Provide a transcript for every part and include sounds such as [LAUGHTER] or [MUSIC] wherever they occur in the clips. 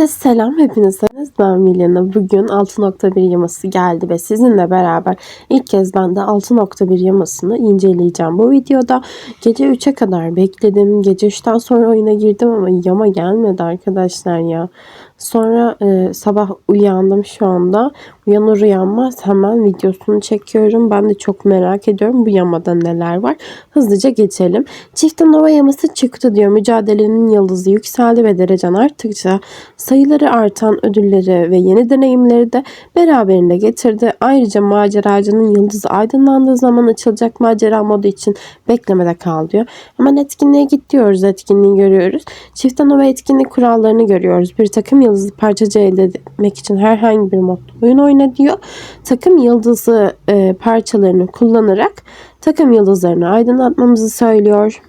Herkese selam hepinize. Ben Milena. Bugün 6.1 yaması geldi ve sizinle beraber ilk kez ben de 6.1 yamasını inceleyeceğim. Bu videoda gece 3'e kadar bekledim. Gece 3'ten sonra oyuna girdim ama yama gelmedi arkadaşlar ya. Sonra e, sabah uyandım şu anda. Uyanır uyanmaz hemen videosunu çekiyorum. Ben de çok merak ediyorum bu yamada neler var. Hızlıca geçelim. Çifte Nova yaması çıktı diyor. Mücadelenin yıldızı yükseldi ve derecen arttıkça sayıları artan ödülleri ve yeni deneyimleri de beraberinde getirdi. Ayrıca maceracının yıldızı aydınlandığı zaman açılacak macera modu için beklemede kal diyor. Hemen etkinliğe git diyoruz. Etkinliği görüyoruz. Çifte Nova etkinlik kurallarını görüyoruz. Bir takım yıldızı parçacı elde etmek için herhangi bir modda oyun oyna diyor. Takım yıldızı e, parçalarını kullanarak takım yıldızlarını aydınlatmamızı söylüyor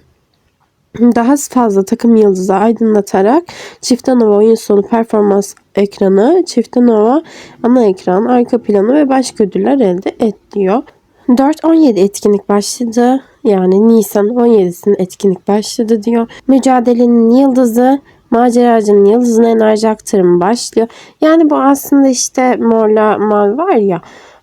daha fazla takım yıldızı aydınlatarak Çifte Nova oyun sonu performans ekranı, Çifte Nova ana ekran, arka planı ve başka ödüller elde et diyor. 4-17 etkinlik başladı. Yani Nisan 17'sinin etkinlik başladı diyor. Mücadelenin yıldızı maceracının yıldızına enerji aktarımı başlıyor. Yani bu aslında işte morla mavi var ya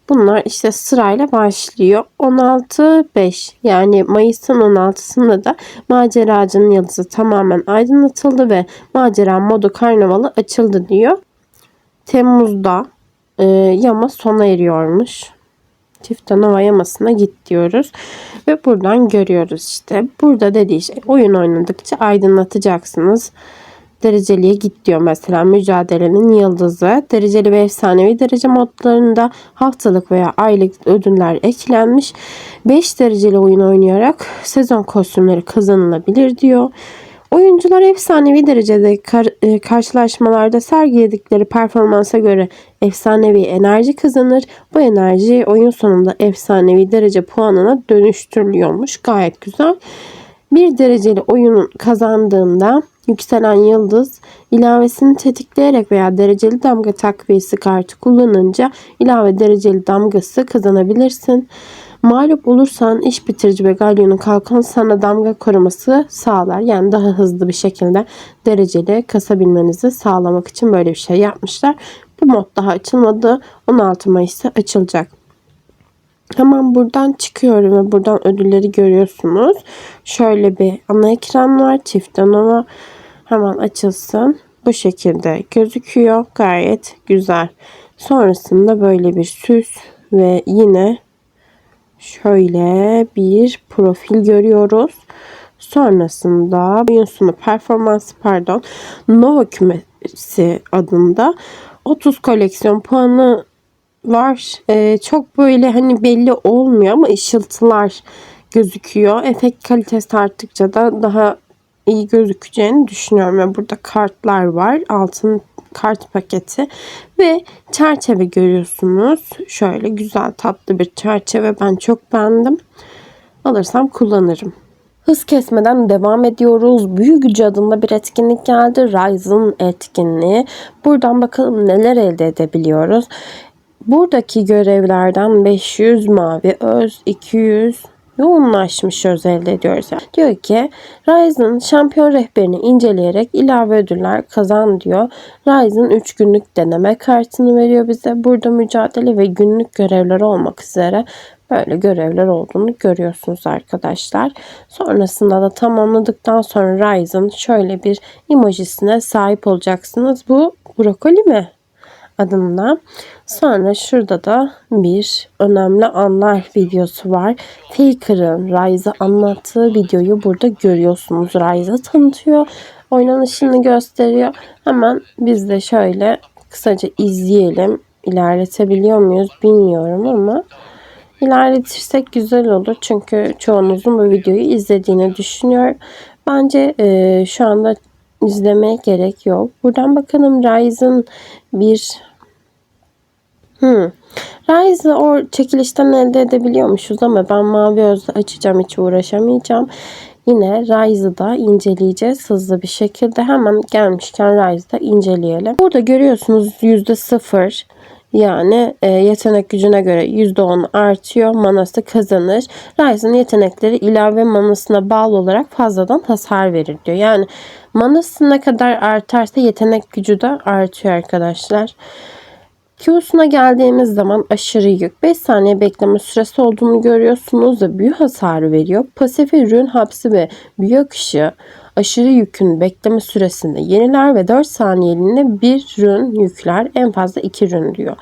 Bunlar işte sırayla başlıyor. 16-5 yani Mayıs'ın 16'sında da maceracının yıldızı tamamen aydınlatıldı ve macera modu karnavalı açıldı diyor. Temmuz'da e, yama sona eriyormuş. Çifte Nova yamasına git diyoruz. Ve buradan görüyoruz işte. Burada dediği şey oyun oynadıkça aydınlatacaksınız dereceliye git diyor mesela mücadelenin yıldızı. Dereceli ve efsanevi derece modlarında haftalık veya aylık ödüller eklenmiş. 5 dereceli oyun oynayarak sezon kostümleri kazanılabilir diyor. Oyuncular efsanevi derecede kar, e, karşılaşmalarda sergiledikleri performansa göre efsanevi enerji kazanır. Bu enerji oyun sonunda efsanevi derece puanına dönüştürülüyormuş. Gayet güzel. Bir dereceli oyunun kazandığında yükselen yıldız ilavesini tetikleyerek veya dereceli damga takviyesi kartı kullanınca ilave dereceli damgası kazanabilirsin. Mağlup olursan iş bitirici ve galyonun kalkan sana damga koruması sağlar. Yani daha hızlı bir şekilde dereceli kasabilmenizi sağlamak için böyle bir şey yapmışlar. Bu mod daha açılmadı. 16 Mayıs'ta açılacak. Hemen buradan çıkıyorum ve buradan ödülleri görüyorsunuz. Şöyle bir ana ekran var. Çift Nova hemen açılsın. Bu şekilde gözüküyor. Gayet güzel. Sonrasında böyle bir süs ve yine şöyle bir profil görüyoruz. Sonrasında oyun sonu performans pardon Nova kümesi adında 30 koleksiyon puanı var. Ee, çok böyle hani belli olmuyor ama ışıltılar gözüküyor. Efekt kalitesi arttıkça da daha iyi gözükeceğini düşünüyorum. Ve burada kartlar var. Altın kart paketi ve çerçeve görüyorsunuz. Şöyle güzel tatlı bir çerçeve. Ben çok beğendim. Alırsam kullanırım. Hız kesmeden devam ediyoruz. Büyü gücü adında bir etkinlik geldi. Ryzen etkinliği. Buradan bakalım neler elde edebiliyoruz. Buradaki görevlerden 500 mavi öz, 200 yoğunlaşmış öz elde ediyoruz. Yani diyor ki Ryzen şampiyon rehberini inceleyerek ilave ödüller kazan diyor. Ryzen 3 günlük deneme kartını veriyor bize. Burada mücadele ve günlük görevler olmak üzere böyle görevler olduğunu görüyorsunuz arkadaşlar. Sonrasında da tamamladıktan sonra Ryzen şöyle bir emojisine sahip olacaksınız. Bu brokoli mi? Adında. Sonra şurada da bir önemli anlar videosu var. Faker'ın Ryze'ı anlattığı videoyu burada görüyorsunuz. Ryze'ı tanıtıyor. Oynanışını gösteriyor. Hemen biz de şöyle kısaca izleyelim. İlerletebiliyor muyuz bilmiyorum ama ilerletirsek güzel olur. Çünkü çoğunuzun bu videoyu izlediğini düşünüyorum. Bence e, şu anda izlemeye gerek yok. Buradan bakalım Ryzen bir Hmm. Rise'ı o çekilişten elde edebiliyormuşuz ama ben mavi özle açacağım hiç uğraşamayacağım. Yine Rise'ı da inceleyeceğiz hızlı bir şekilde. Hemen gelmişken Rise'ı da inceleyelim. Burada görüyorsunuz %0 Yani e, yetenek gücüne göre %10 artıyor. Manası kazanır. Ryze'ın yetenekleri ilave manasına bağlı olarak fazladan hasar verir diyor. Yani manası ne kadar artarsa yetenek gücü de artıyor arkadaşlar. Q'suna geldiğimiz zaman aşırı yük 5 saniye bekleme süresi olduğunu görüyorsunuz da büyü hasarı veriyor. Pasifi rün hapsi ve büyü akışı aşırı yükün bekleme süresinde yeniler ve 4 saniyeliğine bir rün yükler en fazla 2 rün diyor.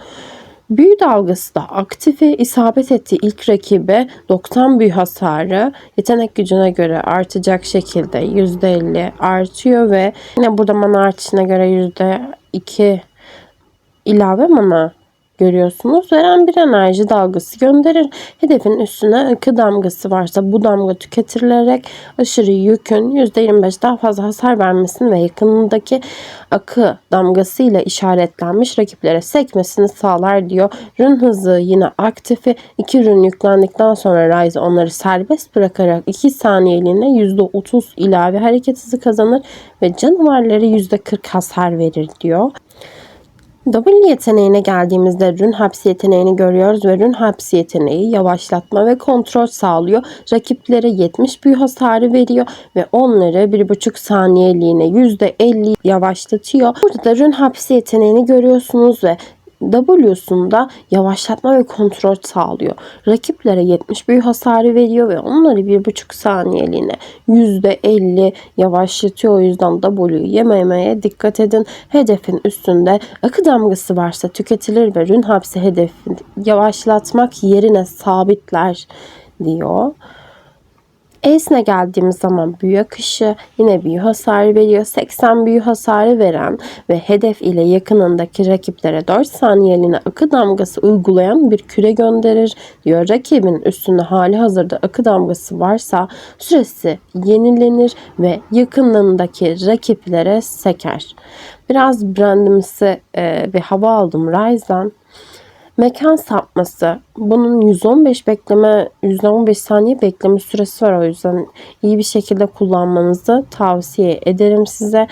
Büyü dalgası da aktife isabet ettiği ilk rakibe 90 büyü hasarı yetenek gücüne göre artacak şekilde %50 artıyor ve yine burada mana artışına göre %2 ilave mana görüyorsunuz. Veren bir enerji dalgası gönderir. Hedefin üstüne akı damgası varsa bu damga tüketilerek aşırı yükün %25 daha fazla hasar vermesini ve yakınındaki akı damgası ile işaretlenmiş rakiplere sekmesini sağlar diyor. Rün hızı yine aktifi. iki rün yüklendikten sonra Ryze onları serbest bırakarak 2 saniyeliğine %30 ilave hareket hızı kazanır ve canavarlara %40 hasar verir diyor. W yeteneğine geldiğimizde rün hapsi yeteneğini görüyoruz ve rün hapsi yeteneği yavaşlatma ve kontrol sağlıyor. Rakiplere 70 büyü hasarı veriyor ve onları 1,5 saniyeliğine %50 yavaşlatıyor. Burada da rün hapsi yeteneğini görüyorsunuz ve W'sunda yavaşlatma ve kontrol sağlıyor. Rakiplere 70 büyü hasarı veriyor ve onları 1,5 saniyeliğine %50 yavaşlatıyor. O yüzden W'yu yememeye dikkat edin. Hedefin üstünde akı damgası varsa tüketilir ve rün hapsi hedefi yavaşlatmak yerine sabitler diyor. Ace'ne geldiğimiz zaman büyü akışı yine büyü hasarı veriyor. 80 büyü hasarı veren ve hedef ile yakınındaki rakiplere 4 saniyeliğine akı damgası uygulayan bir küre gönderir diyor. Rakibin üstünde hali hazırda akı damgası varsa süresi yenilenir ve yakınlarındaki rakiplere seker. Biraz brandimsi e, bir hava aldım Ryze'dan. Mekan sapması. Bunun 115 bekleme, 115 saniye bekleme süresi var. O yüzden iyi bir şekilde kullanmanızı tavsiye ederim size.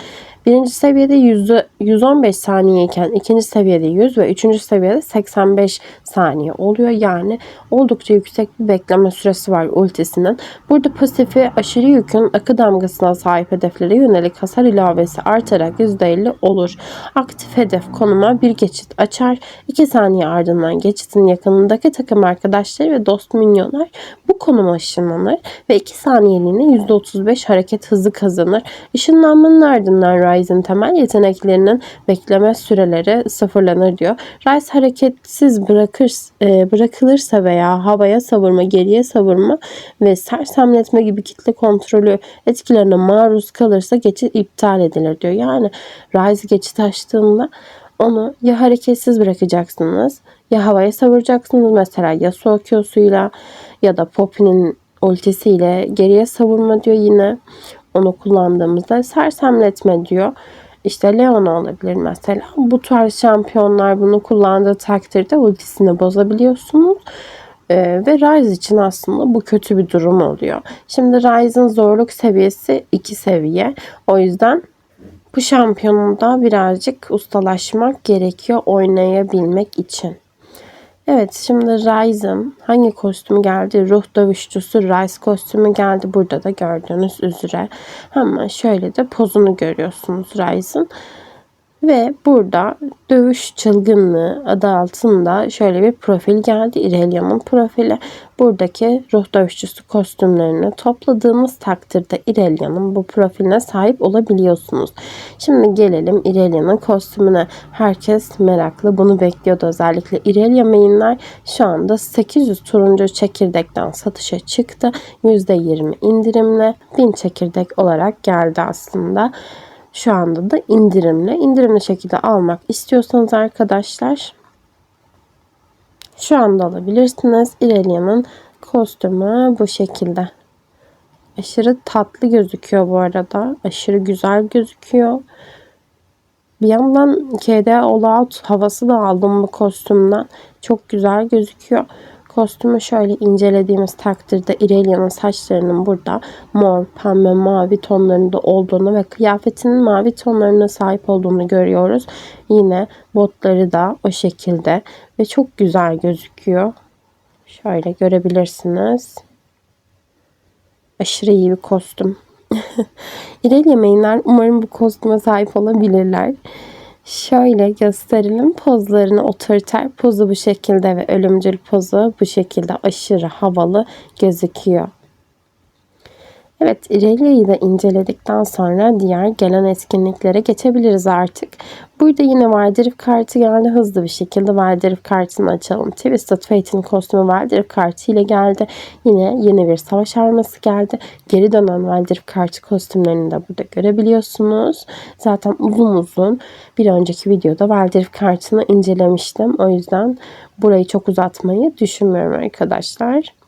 Birinci seviyede 100, 115 saniyeyken ikinci seviyede 100 ve üçüncü seviyede 85 saniye oluyor. Yani oldukça yüksek bir bekleme süresi var ultisinin. Burada pasifi aşırı yükün akı damgasına sahip hedeflere yönelik hasar ilavesi artarak %50 olur. Aktif hedef konuma bir geçit açar. 2 saniye ardından geçitin yakınındaki takım arkadaşları ve dost minyonlar bu konuma ışınlanır ve 2 saniyeliğine %35 hareket hızı kazanır. Işınlanmanın ardından Ryze'in temel yeteneklerinin bekleme süreleri sıfırlanır diyor. Ryze hareketsiz bırakır, e, bırakılırsa veya havaya savurma, geriye savurma ve sersemletme gibi kitle kontrolü etkilerine maruz kalırsa geçit iptal edilir diyor. Yani Ryze geçit açtığında onu ya hareketsiz bırakacaksınız ya havaya savuracaksınız. Mesela Yasuo Q'suyla ya da Poppy'nin ultisiyle geriye savurma diyor yine onu kullandığımızda sersemletme diyor. İşte Leon olabilir mesela. Bu tarz şampiyonlar bunu kullandığı takdirde ultisini bozabiliyorsunuz. Ee, ve Ryze için aslında bu kötü bir durum oluyor. Şimdi Ryze'ın zorluk seviyesi 2 seviye. O yüzden bu şampiyonunda birazcık ustalaşmak gerekiyor oynayabilmek için. Evet şimdi Ryze'ın hangi kostümü geldi? Ruh dövüşçüsü Ryze kostümü geldi. Burada da gördüğünüz üzere. Hemen şöyle de pozunu görüyorsunuz Ryze'ın. Ve burada dövüş çılgınlığı adı altında şöyle bir profil geldi. Irelia'nın profili. Buradaki ruh dövüşçüsü kostümlerini topladığımız takdirde Irelia'nın bu profiline sahip olabiliyorsunuz. Şimdi gelelim Irelia'nın kostümüne. Herkes meraklı. Bunu bekliyordu özellikle Irelia mainler. Şu anda 800 turuncu çekirdekten satışa çıktı. %20 indirimle 1000 çekirdek olarak geldi aslında şu anda da indirimli. İndirimli şekilde almak istiyorsanız arkadaşlar şu anda alabilirsiniz. Irelia'nın kostümü bu şekilde. Aşırı tatlı gözüküyor bu arada. Aşırı güzel gözüküyor. Bir yandan KD All Out havası da aldım bu kostümden. Çok güzel gözüküyor. Kostümü şöyle incelediğimiz takdirde İrelia'nın saçlarının burada mor, pembe, mavi tonlarında olduğunu ve kıyafetinin mavi tonlarına sahip olduğunu görüyoruz. Yine botları da o şekilde ve çok güzel gözüküyor. Şöyle görebilirsiniz. Aşırı iyi bir kostüm. [LAUGHS] İrelia Main'ler umarım bu kostüme sahip olabilirler. Şöyle gösterelim pozlarını otoriter pozu bu şekilde ve ölümcül pozu bu şekilde aşırı havalı gözüküyor. Evet, İrelia'yı da inceledikten sonra diğer gelen etkinliklere geçebiliriz artık. Burada yine Wildrift kartı geldi. Hızlı bir şekilde Wildrift kartını açalım. Twisted Fate'in kostümü Wildrift kartı ile geldi. Yine yeni bir savaş arması geldi. Geri dönen Wildrift kartı kostümlerini de burada görebiliyorsunuz. Zaten uzun uzun bir önceki videoda Wildrift kartını incelemiştim. O yüzden burayı çok uzatmayı düşünmüyorum arkadaşlar.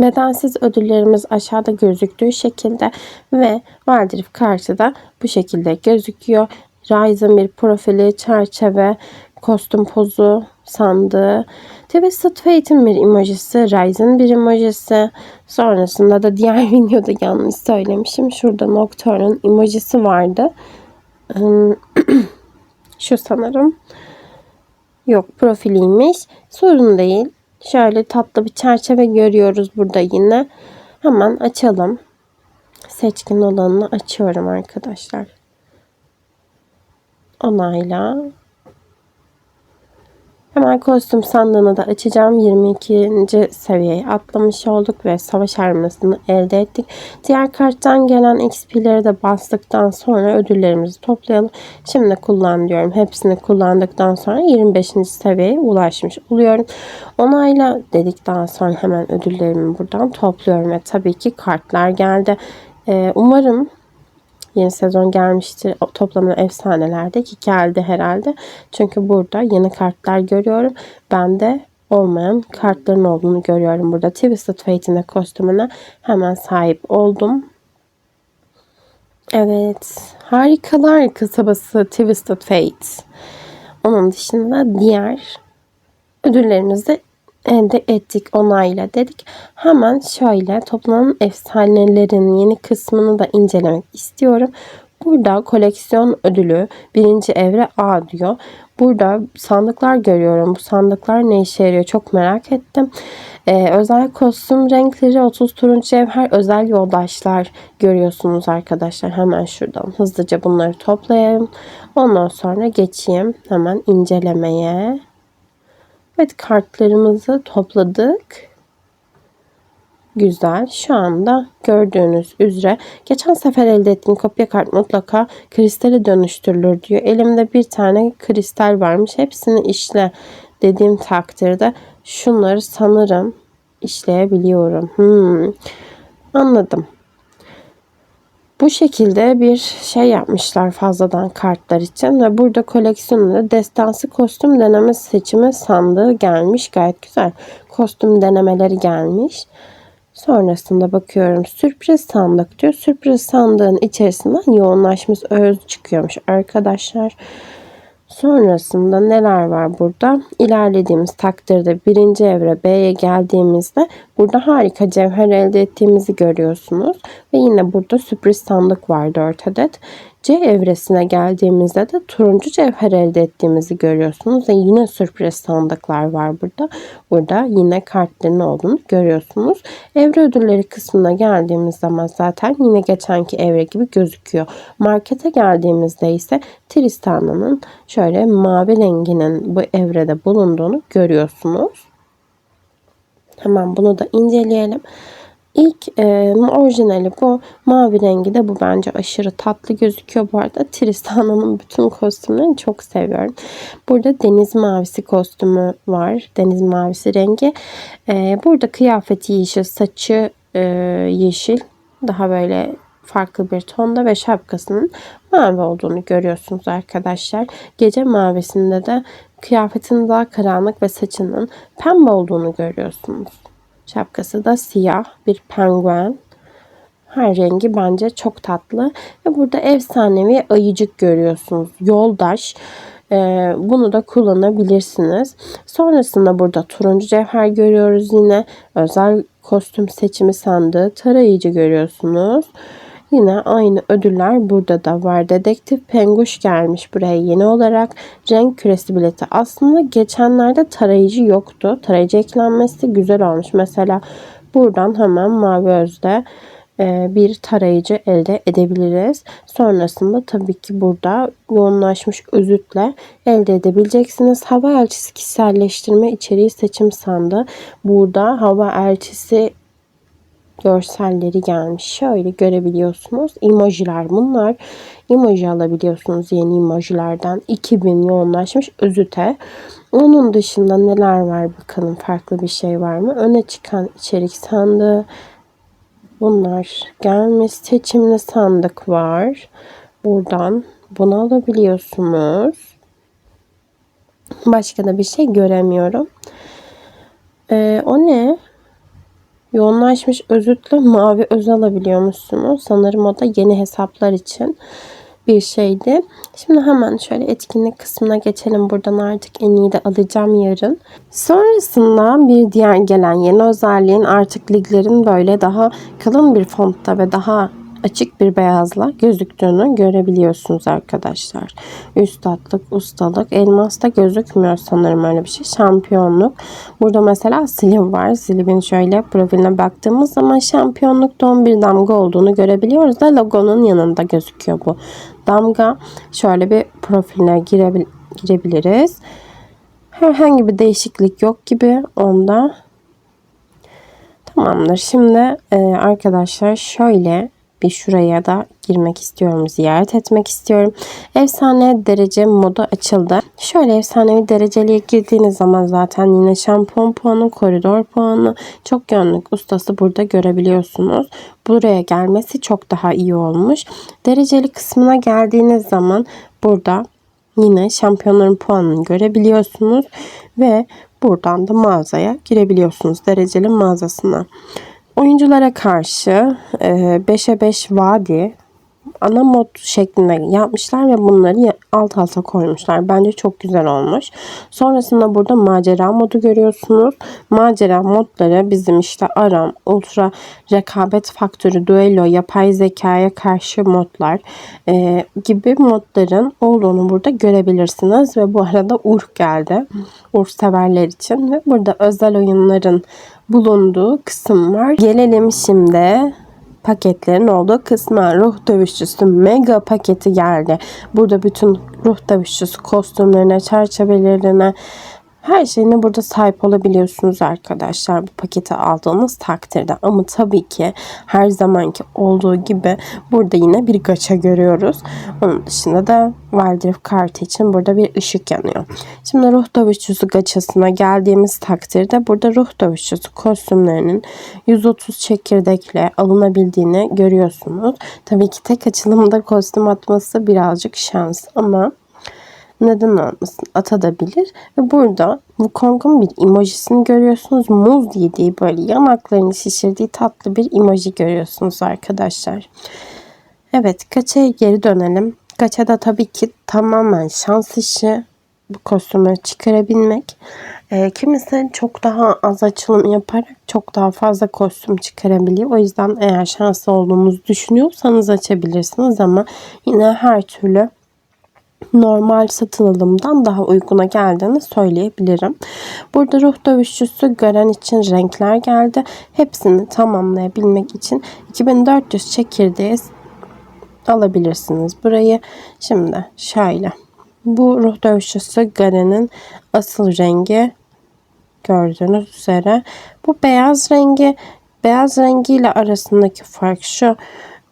Bedensiz ödüllerimiz aşağıda gözüktüğü şekilde ve Wildrift kartı da bu şekilde gözüküyor. Ryzen profili, çerçeve, kostüm pozu, sandığı, Twisted Fate'in bir emojisi, Ryzen bir emojisi. Sonrasında da diğer [LAUGHS] videoda yanlış söylemişim. Şurada Nocturne'un emojisi vardı. Hmm, [CLEARS THROAT] Şu sanırım. Yok profiliymiş. Sorun değil. Şöyle tatlı bir çerçeve görüyoruz burada yine. Hemen açalım. Seçkin olanını açıyorum arkadaşlar. Onayla. Hemen kostüm sandığını da açacağım. 22. seviyeye atlamış olduk ve savaş armasını elde ettik. Diğer karttan gelen XP'leri de bastıktan sonra ödüllerimizi toplayalım. Şimdi kullan diyorum. Hepsini kullandıktan sonra 25. seviyeye ulaşmış oluyorum. Onayla dedikten sonra hemen ödüllerimi buradan topluyorum ve tabii ki kartlar geldi. Ee, umarım Yeni sezon gelmiştir. O toplanan efsanelerde ki geldi herhalde. Çünkü burada yeni kartlar görüyorum. Ben de olmayan kartların olduğunu görüyorum burada. Twisted Fate'in de kostümüne hemen sahip oldum. Evet. Harikalar kasabası Twisted Fate. Onun dışında diğer ödüllerimizi de elde ettik onayla dedik. Hemen şöyle toplanan efsanelerin yeni kısmını da incelemek istiyorum. Burada koleksiyon ödülü birinci evre A diyor. Burada sandıklar görüyorum. Bu sandıklar ne işe yarıyor çok merak ettim. Ee, özel kostüm renkleri 30 turuncu cevher özel yoldaşlar görüyorsunuz arkadaşlar. Hemen şuradan hızlıca bunları toplayayım. Ondan sonra geçeyim hemen incelemeye. Evet kartlarımızı topladık. Güzel. Şu anda gördüğünüz üzere geçen sefer elde ettiğim kopya kart mutlaka kristale dönüştürülür diyor. Elimde bir tane kristal varmış. Hepsini işle dediğim takdirde şunları sanırım işleyebiliyorum. Hmm. Anladım. Bu şekilde bir şey yapmışlar fazladan kartlar için ve burada koleksiyonda destansı kostüm deneme seçimi sandığı gelmiş. Gayet güzel kostüm denemeleri gelmiş. Sonrasında bakıyorum sürpriz sandık diyor. Sürpriz sandığın içerisinden yoğunlaşmış öz çıkıyormuş arkadaşlar. Sonrasında neler var burada? İlerlediğimiz takdirde birinci evre B'ye geldiğimizde burada harika cevher elde ettiğimizi görüyorsunuz. Ve yine burada sürpriz sandık var 4 adet. C evresine geldiğimizde de turuncu cevher elde ettiğimizi görüyorsunuz. Ve yine sürpriz sandıklar var burada. Burada yine kartların olduğunu görüyorsunuz. Evre ödülleri kısmına geldiğimiz zaman zaten yine geçenki evre gibi gözüküyor. Markete geldiğimizde ise Tristana'nın şöyle mavi renginin bu evrede bulunduğunu görüyorsunuz. Hemen bunu da inceleyelim. İlk e, orijinali bu. Mavi rengi de bu bence aşırı tatlı gözüküyor. Bu arada Tristana'nın bütün kostümlerini çok seviyorum. Burada deniz mavisi kostümü var. Deniz mavisi rengi. E, burada kıyafeti yeşil, saçı e, yeşil. Daha böyle farklı bir tonda ve şapkasının mavi olduğunu görüyorsunuz arkadaşlar. Gece mavisinde de kıyafetin daha karanlık ve saçının pembe olduğunu görüyorsunuz. Şapkası da siyah bir penguen. Her rengi bence çok tatlı. Ve burada efsanevi ayıcık görüyorsunuz. Yoldaş. E, bunu da kullanabilirsiniz. Sonrasında burada turuncu cevher görüyoruz yine. Özel kostüm seçimi sandığı tarayıcı görüyorsunuz. Yine aynı ödüller burada da var. Dedektif Penguş gelmiş buraya yeni olarak. Renk küresi bileti. Aslında geçenlerde tarayıcı yoktu. Tarayıcı eklenmesi güzel olmuş. Mesela buradan hemen Mavi Öz'de e, bir tarayıcı elde edebiliriz. Sonrasında tabii ki burada yoğunlaşmış özütle elde edebileceksiniz. Hava elçisi kişiselleştirme içeriği seçim sandı. Burada hava elçisi görselleri gelmiş. Şöyle görebiliyorsunuz. Emojiler bunlar. Emoji alabiliyorsunuz yeni emojilerden. 2000 yoğunlaşmış özüte. Onun dışında neler var bakalım farklı bir şey var mı? Öne çıkan içerik sandığı. Bunlar gelmiş. Seçimli sandık var. Buradan bunu alabiliyorsunuz. Başka da bir şey göremiyorum. Ee, o ne? Yoğunlaşmış özütle mavi öz alabiliyormuşsunuz. Sanırım o da yeni hesaplar için bir şeydi. Şimdi hemen şöyle etkinlik kısmına geçelim. Buradan artık en iyi de alacağım yarın. Sonrasında bir diğer gelen yeni özelliğin artık liglerin böyle daha kalın bir fontta ve daha açık bir beyazla gözüktüğünü görebiliyorsunuz arkadaşlar. Üstatlık, ustalık, elmasta gözükmüyor sanırım öyle bir şey. Şampiyonluk. Burada mesela Sliv var. Sliv'in şöyle profiline baktığımız zaman şampiyonlukta 11 damga olduğunu görebiliyoruz da logonun yanında gözüküyor bu damga. Şöyle bir profiline girebil girebiliriz. Herhangi bir değişiklik yok gibi onda. Tamamdır. Şimdi e, arkadaşlar şöyle bir şuraya da girmek istiyorum, ziyaret etmek istiyorum. Efsane derece modu açıldı. Şöyle efsanevi dereceliğe girdiğiniz zaman zaten yine şampuan puanı, koridor puanı, çok yönlük ustası burada görebiliyorsunuz. Buraya gelmesi çok daha iyi olmuş. Dereceli kısmına geldiğiniz zaman burada yine şampiyonların puanını görebiliyorsunuz ve buradan da mağazaya girebiliyorsunuz dereceli mağazasına. Oyunculara karşı 5'e 5 vadi ana mod şeklinde yapmışlar ve bunları alt alta koymuşlar. Bence çok güzel olmuş. Sonrasında burada macera modu görüyorsunuz. Macera modları bizim işte aram, ultra rekabet faktörü, duello, yapay zekaya karşı modlar e, gibi modların olduğunu burada görebilirsiniz. Ve bu arada Urk geldi. Urk severler için ve burada özel oyunların bulunduğu kısım var. Gelelim şimdi paketlerin olduğu kısma ruh dövüşçüsü mega paketi geldi. Burada bütün ruh dövüşçüsü kostümlerine, çerçevelerine, her şeyine burada sahip olabiliyorsunuz arkadaşlar bu paketi aldığınız takdirde. Ama tabii ki her zamanki olduğu gibi burada yine bir gaça görüyoruz. Onun dışında da Wildrift kartı için burada bir ışık yanıyor. Şimdi ruh dövüşçüsü gaçasına geldiğimiz takdirde burada ruh dövüşçüsü kostümlerinin 130 çekirdekle alınabildiğini görüyorsunuz. Tabii ki tek açılımda kostüm atması birazcık şans ama neden olmasın atabilir. Ve burada Wukong'un bir emojisini görüyorsunuz. Muz yediği böyle yanaklarını şişirdiği tatlı bir emoji görüyorsunuz arkadaşlar. Evet kaçaya geri dönelim. Kaçada tabii ki tamamen şans işi bu kostümleri çıkarabilmek. E, kimisi çok daha az açılım yaparak çok daha fazla kostüm çıkarabiliyor. O yüzden eğer şanslı olduğumuzu düşünüyorsanız açabilirsiniz ama yine her türlü normal satın alımdan daha uyguna geldiğini söyleyebilirim. Burada ruh dövüşçüsü gören için renkler geldi. Hepsini tamamlayabilmek için 2400 çekirdeği alabilirsiniz burayı. Şimdi şöyle. Bu ruh dövüşçüsü Garen'in asıl rengi gördüğünüz üzere. Bu beyaz rengi beyaz rengiyle arasındaki fark şu.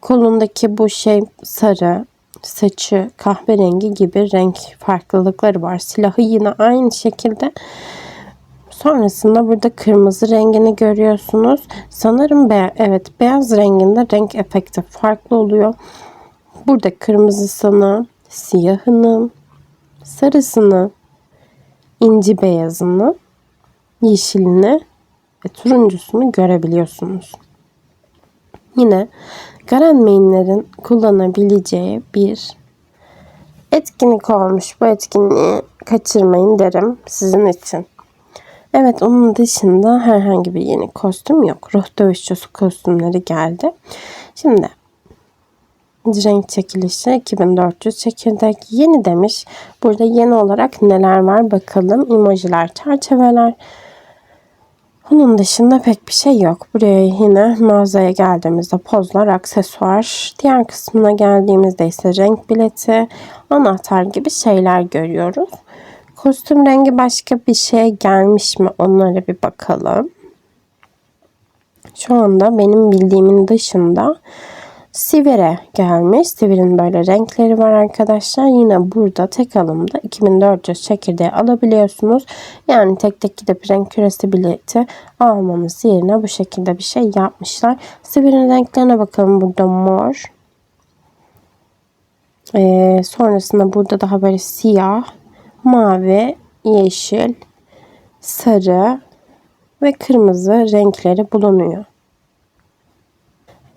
Kolundaki bu şey sarı, saçı kahverengi gibi renk farklılıkları var. Silahı yine aynı şekilde. Sonrasında burada kırmızı rengini görüyorsunuz. Sanırım be evet beyaz renginde renk efekti farklı oluyor. Burada kırmızısını, siyahını, sarısını, inci beyazını, yeşilini ve turuncusunu görebiliyorsunuz. Yine Garen mainlerin kullanabileceği bir etkinlik olmuş. Bu etkinliği kaçırmayın derim sizin için. Evet onun dışında herhangi bir yeni kostüm yok. Ruh dövüşçüsü kostümleri geldi. Şimdi renk çekilişi 2400 çekirdek yeni demiş. Burada yeni olarak neler var bakalım. Emojiler, çerçeveler. Onun dışında pek bir şey yok. Buraya yine mağazaya geldiğimizde pozlar, aksesuar. Diğer kısmına geldiğimizde ise renk bileti, anahtar gibi şeyler görüyoruz. Kostüm rengi başka bir şey gelmiş mi onlara bir bakalım. Şu anda benim bildiğimin dışında Sivire gelmiş. Sivir'in böyle renkleri var arkadaşlar. Yine burada tek alımda 2400 çekirdeği alabiliyorsunuz. Yani tek tek gidip renk küresi bileti almamız yerine bu şekilde bir şey yapmışlar. Sivir'in renklerine bakalım. Burada mor. Ee, sonrasında burada daha böyle siyah, mavi, yeşil, sarı ve kırmızı renkleri bulunuyor.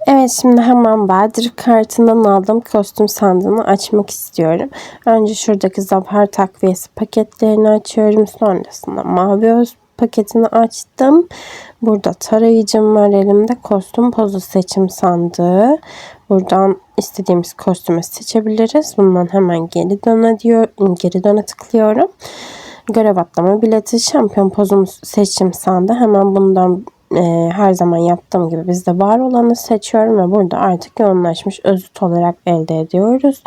Evet şimdi hemen Bahadır kartından aldığım kostüm sandığını açmak istiyorum. Önce şuradaki Zafer takviyesi paketlerini açıyorum. Sonrasında mavi öz paketini açtım. Burada tarayıcım var elimde. Kostüm pozu seçim sandığı. Buradan istediğimiz kostümü seçebiliriz. Bundan hemen geri döne diyor. Geri döne tıklıyorum. Görev atlama bileti, şampiyon pozum seçim sandığı. Hemen bundan e, her zaman yaptığım gibi bizde var olanı seçiyorum ve burada artık yoğunlaşmış özüt olarak elde ediyoruz.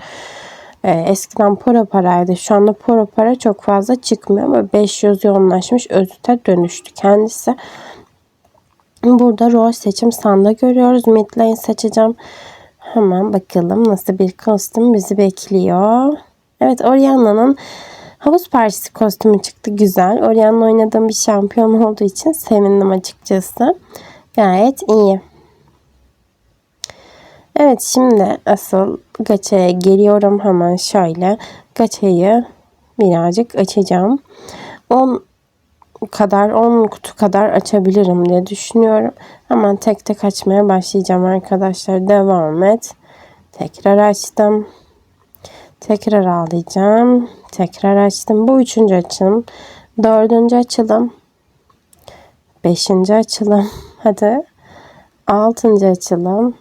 E, eskiden poro paraydı. Şu anda poro para çok fazla çıkmıyor ve 500 yoğunlaşmış özüte dönüştü kendisi. Burada rol seçim sandığı görüyoruz. Midlane seçeceğim. Hemen bakalım nasıl bir kostüm bizi bekliyor. Evet Orianna'nın Havuz partisi kostümü çıktı güzel. Orian'la oynadığım bir şampiyon olduğu için sevindim açıkçası. Gayet iyi. Evet şimdi asıl gaçaya geliyorum hemen şöyle. Gaçayı birazcık açacağım. 10 kadar 10 kutu kadar açabilirim diye düşünüyorum. Hemen tek tek açmaya başlayacağım arkadaşlar. Devam et. Tekrar açtım. Tekrar ağlayacağım. Tekrar açtım. Bu üçüncü açım. Dördüncü açılım. Beşinci açılım. [LAUGHS] Hadi. Altıncı açılım.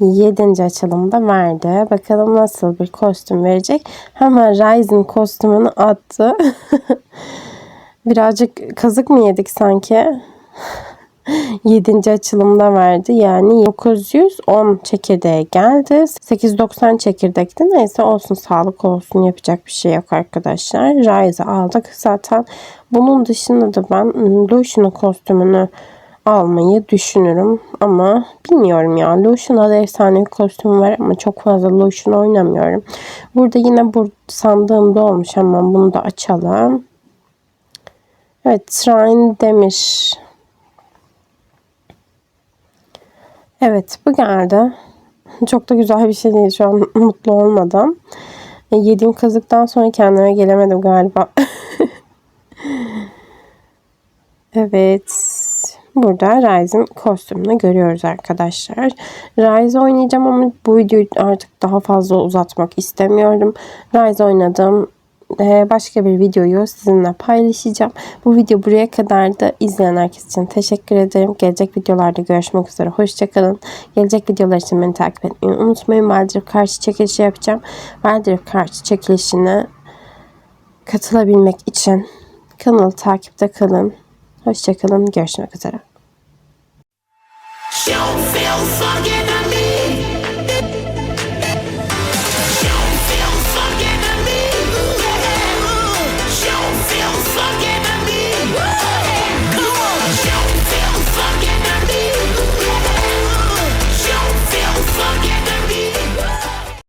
Yedinci açılımda verdi. Bakalım nasıl bir kostüm verecek. Hemen Ryzen kostümünü attı. [LAUGHS] Birazcık kazık mı yedik sanki? 7. açılımda verdi. Yani 910 çekirdeğe geldi. 890 çekirdekti. Neyse olsun sağlık olsun yapacak bir şey yok arkadaşlar. Rise'ı aldık zaten. Bunun dışında da ben Lucian'ın kostümünü almayı düşünürüm. Ama bilmiyorum ya. Lucian'da da efsane bir kostüm var ama çok fazla Lucian oynamıyorum. Burada yine bu sandığımda olmuş. Hemen bunu da açalım. Evet, Shrine demiş. Evet bu geldi. Çok da güzel bir şey değil şu an [LAUGHS] mutlu olmadan. E, yediğim kazıktan sonra kendime gelemedim galiba. [LAUGHS] evet. Burada Ryze'ın kostümünü görüyoruz arkadaşlar. Ryze oynayacağım ama bu videoyu artık daha fazla uzatmak istemiyorum. Ryze oynadığım ee, başka bir videoyu sizinle paylaşacağım. Bu video buraya kadar da izleyen herkes için teşekkür ederim. Gelecek videolarda görüşmek üzere. Hoşçakalın. Gelecek videolar için beni takip etmeyi unutmayın. Valdirip karşı çekilişi yapacağım. Valdirip karşı çekilişine katılabilmek için kanalı takipte kalın. Hoşçakalın. Görüşmek üzere. Don't feel forgiven